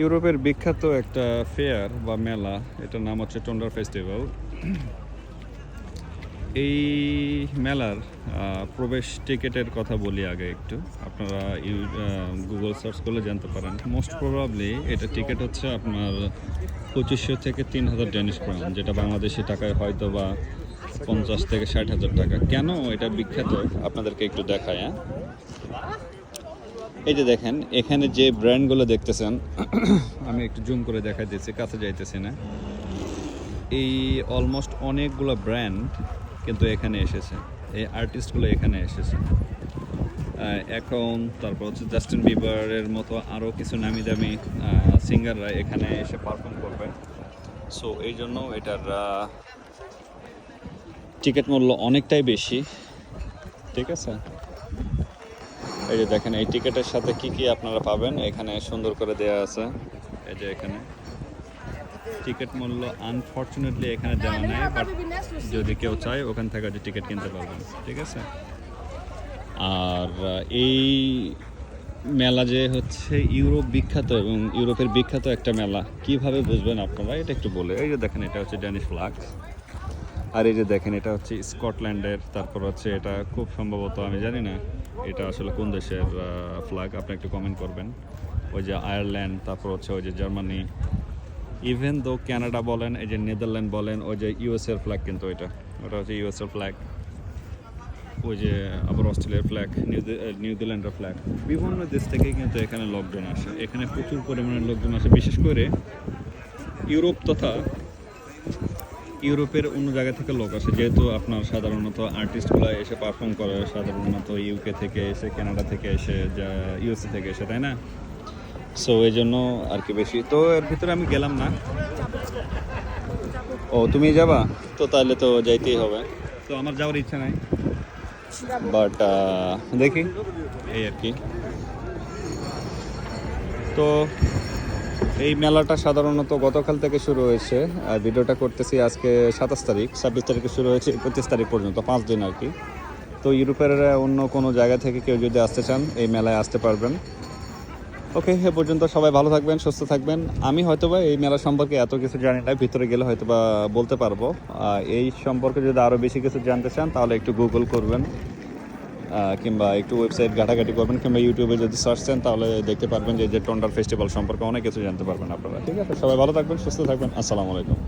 ইউরোপের বিখ্যাত একটা ফেয়ার বা মেলা, এটার নাম হচ্ছে টন্ডার ফেস্টিভ্যাল। এই মেলার প্রবেশ টিকেটের কথা বলি আগে একটু। আপনারা ইউ গুগল সার্চ করলে জানতে পারেন। মোস্ট প্রবাবলি এটা টিকিট হচ্ছে আপনার পঁচিশশো থেকে তিন হাজার ডেনিশ ক্রাউন যেটা বাংলাদেশি টাকায় হয়তো বা পঞ্চাশ থেকে ষাট হাজার টাকা। কেন এটা বিখ্যাত? আপনাদেরকে একটু দেখায় হ্যাঁ? এই যে দেখেন, এখানে যে ব্র্যান্ডগুলো দেখতেছেন, আমি একটু জুম করে দেখা দিচ্ছি, কাছে যাইতেছি না। এই অলমোস্ট অনেকগুলো ব্র্যান্ড কিন্তু এখানে এসেছে। এই আর্টিস্টগুলো এখানে এসেছে। এখন তারপর হচ্ছে জাস্টিন বিবারের মতো আরও কিছু নামি দামি সিঙ্গাররা এখানে এসে পারফর্ম করবে। সো এই জন্য এটার টিকিট মূল্য অনেকটাই বেশি। ঠিক আছে? এই যে দেখেন, এই টিকিটের সাথে কি কি আপনারা পাবেন? এখানে সুন্দর করে দেয়া আছে। এই যে এখানে। টিকিট মূল্য আনফর্চুনেটলি এখানে দেওয়া নেই বাট যদি কেউ চায়, ওখান থেকে যে টিকিট কিনতে পারবেন। ঠিক আছে? আর এই মেলা যে হচ্ছে ইউরোপ বিখ্যাত এবং ইউরোপের বিখ্যাত একটা মেলা, কীভাবে বুঝবেন আপনারা? এটা একটু বলে। এই যে দেখেন, এটা হচ্ছে ড্যানিশ ফ্লাগ আর এই যে দেখেন, এটা হচ্ছে স্কটল্যান্ডের, তারপর হচ্ছে এটা খুব সম্ভবত, আমি জানি না এটা আসলে কোন দেশের ফ্ল্যাগ আপনি একটু কমেন্ট করবেন। ওই যে আয়ারল্যান্ড, তারপর হচ্ছে ওই যে জার্মানি। ইভেন দো কানাডা বলেন, এই যে নেদারল্যান্ড বলেন, ওই যে ইউএসএর ফ্ল্যাগ কিন্তু এটা। ওটা হচ্ছে ইউএসএর ফ্ল্যাগ ওই যে আবার অস্ট্রেলিয়ার ফ্ল্যাগ নিউজিল্যান্ডের ফ্ল্যাগ বিভিন্ন দেশ থেকে কিন্তু এখানে লোকজন আসে। এখানে প্রচুর পরিমাণে লোকজন আসে। বিশেষ করে ইউরোপ তথা ইউরোপের অন্য জায়গা থেকে লোক আসে, যেহেতু আপনার সাধারণত আর্টিস্টগুলো এসে পারফর্ম করে, সাধারণত ইউকে থেকে এসে কানাডা থেকে এসে, যা ইউএসএ থেকে এসে, তাই না? সো এই জন্য আর কি বেশি। তো এর ভিতরে আমি গেলাম না। ও, তুমি যাবা? তো তাহলে তো যাইতেই হবে। তো আমার যাওয়ার ইচ্ছা নাই। বাট দেখি। এই আর কি। তো এই মেলাটা সাধারণত গতকাল থেকে শুরু হয়েছে। আর ভিডিওটা করতেছি আজকে সাতাশ তারিখ, ছাব্বিশ তারিখে শুরু হয়েছে, পঁচিশ তারিখ পর্যন্ত, পাঁচ দিন আর কি। তো ইউরোপের অন্য কোনো জায়গা থেকে কেউ যদি আসতে চান, এই মেলায় আসতে পারবেন। ওকে, এ পর্যন্ত সবাই ভালো থাকবেন, সুস্থ থাকবেন। আমি হয়তোবা এই মেলা সম্পর্কে এত কিছু জানি না, ভিতরে গেলে হয়তোবা বলতে পারব। এই সম্পর্কে যদি আরও বেশি কিছু জানতে চান, তাহলে একটু গুগল করবেন। কিংবা একটু ওয়েবসাইট ঘাটাঘাটি করবেন কিংবা ইউটিউবে যদি সার্চ দেন, তাহলে দেখতে পারবেন যে যে টন্ডার ফেস্টিভ্যাল সম্পর্কে অনেক কিছু জানতে পারবেন আপনারা। ঠিক আছে? সবাই ভালো থাকবেন, সুস্থ থাকবেন। আসসালামু আলাইকুম।